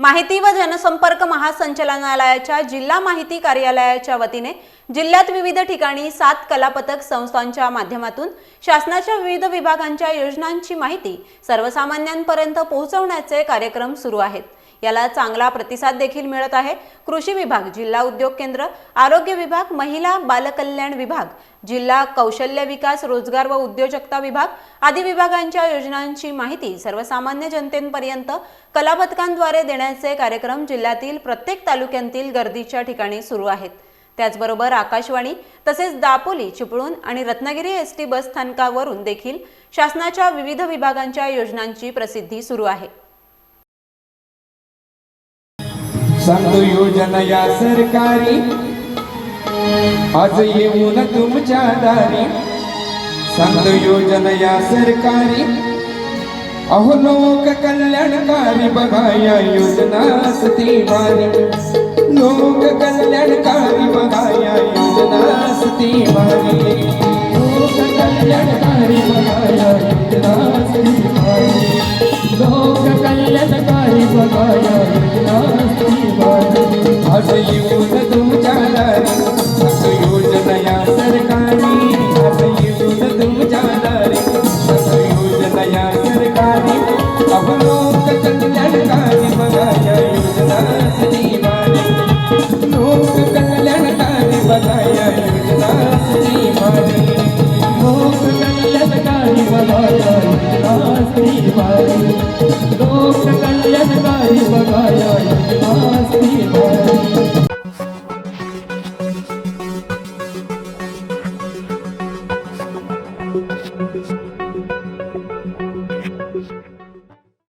माहिती व जनसंपर्क महासंचालनालयाच्या जिल्हा माहिती कार्यालयाच्या वतीने जिल्ह्यात विविध ठिकाणी सात कलापथक संस्थांच्या माध्यमातून शासनाच्या विविध विभागांच्या योजनांची माहिती सर्वसामान्यांपर्यंत पोहोचवण्याचे कार्यक्रम सुरू आहेत. याला चांगला प्रतिसाद देखील मिळत आहे. कृषी विभाग जिल्हा उद्योग केंद्र आरोग्य विभाग महिला बालकल्याण विभाग जिल्हा कौशल्य विकास रोजगार व उद्योजकता विभाग आदी विभागांच्या योजनांची माहिती सर्वसामान्य जनतेपर्यंत कलापथकांद्वारे देण्याचे कार्यक्रम जिल्ह्यातील प्रत्येक तालुक्यांतील गर्दीच्या ठिकाणी सुरू आहेत. त्याचबरोबर आकाशवाणी तसेच दापोली चिपळूण आणि रत्नागिरी एस टी बस स्थानकावरून देखील शासनाच्या विविध विभागांच्या योजनांची प्रसिद्धी सुरू आहे. सांगतो योजना या सरकारी. आज येऊन तुमच्या दारी. सांगतो योजना या सरकारी. अहो लोक कल्याणकारी बघा या योजना सती भारी लोक कल्याणकारी बघा या योजना सती भारी लोक कल्याणकारी बघा या योजना सती भारी लोक कल्याणकारी बघाया योजना बघायाई आस्ती बाई लोक कल्याणकारी बघायाई आस्ती बाई